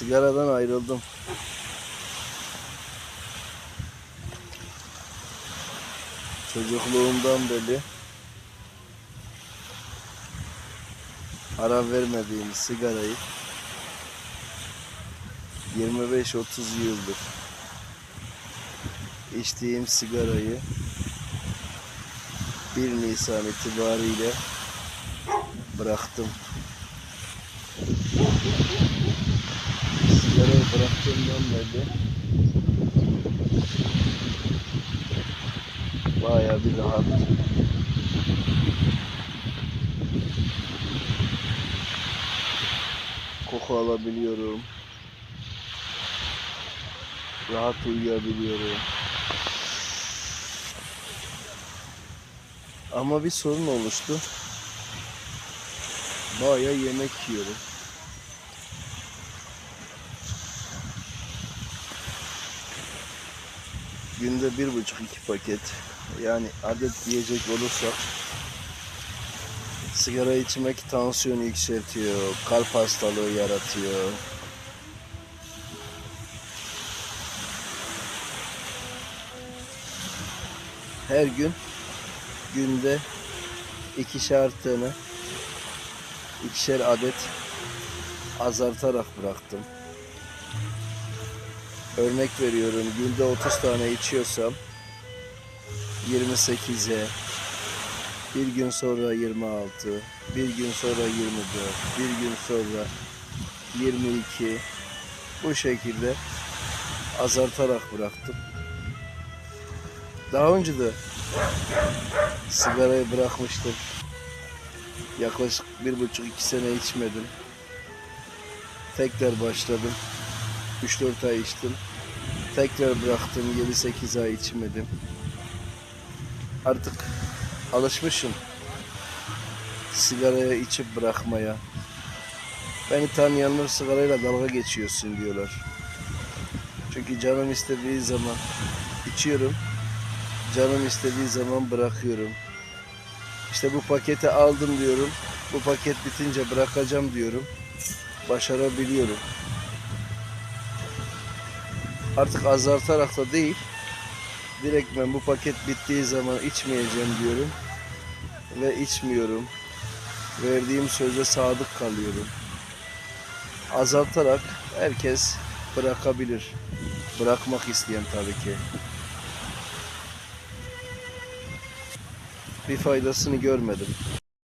Sigaradan ayrıldım. Çocukluğumdan beri ara vermediğim sigarayı 25-30 yıldır içtiğim sigarayı 1 Nisan itibariyle bıraktım. Sigarayı bıraktığımdan beri bayağı bir rahat. Koku alabiliyorum. Rahat uyuyabiliyorum. Ama bir sorun oluştu. Bayağı yemek yiyorum. Günde bir buçuk iki paket. Yani adet diyecek olursak sigara içmek tansiyonu yükseltiyor, kalp hastalığı yaratıyor. Her gün günde ikişer tane ikişer adet azaltarak bıraktım. Örnek veriyorum günde 30 tane içiyorsam 28'e bir gün sonra 26 bir gün sonra 24 bir gün sonra 22 bu şekilde azaltarak bıraktım. Daha önce de sigarayı bırakmıştım. Yaklaşık bir buçuk iki sene içmedim. Tekrar başladım. 3-4 ay içtim. Tekrar bıraktım. 7-8 ay içmedim. Artık alışmışım sigaraya içip bırakmaya. Beni tanıyanlar sigarayla dalga geçiyorsun diyorlar. Çünkü canım istediği zaman içiyorum. Canım istediği zaman bırakıyorum. İşte bu paketi aldım diyorum. Bu paket bitince bırakacağım diyorum. Başarabiliyorum. Artık azaltarak da değil. Direkt ben bu paket bittiği zaman içmeyeceğim diyorum. Ve içmiyorum. Verdiğim söze sadık kalıyorum. Azaltarak herkes bırakabilir. Bırakmak isteyen tabii ki. Bir faydasını görmedim.